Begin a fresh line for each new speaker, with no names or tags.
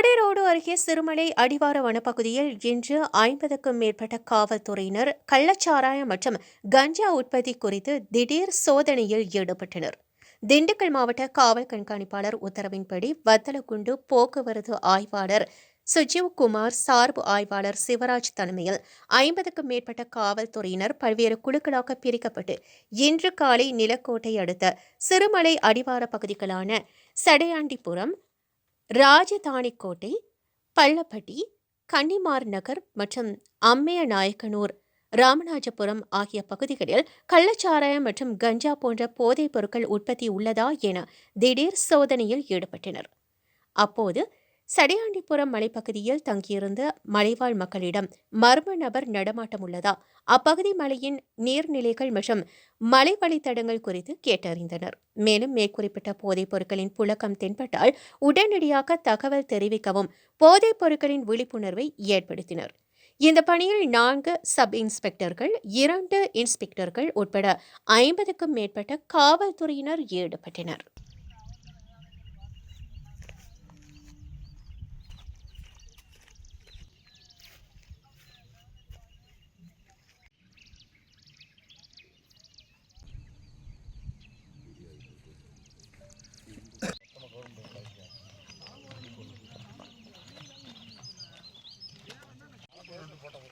கோடைரோடு அருகே சிறுமலை அடிவார வனப்பகுதியில் இன்று ஐம்பதுக்கும் மேற்பட்ட காவல்துறையினர் கள்ளச்சாராயம் மற்றும் கஞ்சா உற்பத்தி குறித்து திடீர் சோதனையில் ஈடுபட்டனர். திண்டுக்கல் மாவட்ட காவல் கண்காணிப்பாளர் உத்தரவின்படி வத்தலக்குண்டு போக்குவரத்து ஆய்வாளர் சுஜீவ் குமார் சார்பு ஆய்வாளர் சிவராஜ் தலைமையில் ஐம்பதுக்கும் மேற்பட்ட காவல்துறையினர் பல்வேறு குழுக்களாக பிரிக்கப்பட்டு இன்று காலை நிலக்கோட்டை அடுத்த சிறுமலை அடிவார பகுதிகளான சடையாண்டிபுரம் ராஜதானிக்கோட்டை பள்ளப்பட்டி கன்னிமார் நகர் மற்றும் அம்மைய நாயக்கனூர் ராமநாஜபுரம் ஆகிய பகுதிகளில் கள்ளச்சாராயம் மற்றும் கஞ்சா போன்ற போதைப் பொருட்கள் உற்பத்தி உள்ளதா என திடீர் சோதனையில் ஈடுபட்டனர். அப்போது சடையாண்டிபுரம் மலைப்பகுதியில் தங்கியிருந்த மலைவாழ் மக்களிடம் மர்ம நபர் நடமாட்டம் உள்ளதா? அப்பகுதி மலையின் நீர்நிலைகள் மற்றும் மலை வழித்தடங்கள் குறித்து கேட்டறிந்தனர். மேலும் மேற்குறிப்பிட்ட போதைப் பொருட்களின் புழக்கம் தென்பட்டால் உடனடியாக தகவல் தெரிவிக்கவும் போதைப் பொருட்களின் விழிப்புணர்வை ஏற்படுத்தினர். இந்த பணியில் நான்கு சப் இன்ஸ்பெக்டர்கள் இரண்டு இன்ஸ்பெக்டர்கள் உட்பட ஐம்பதுக்கும் மேற்பட்ட காவல்துறையினர் ஈடுபட்டனர். போட்டோம்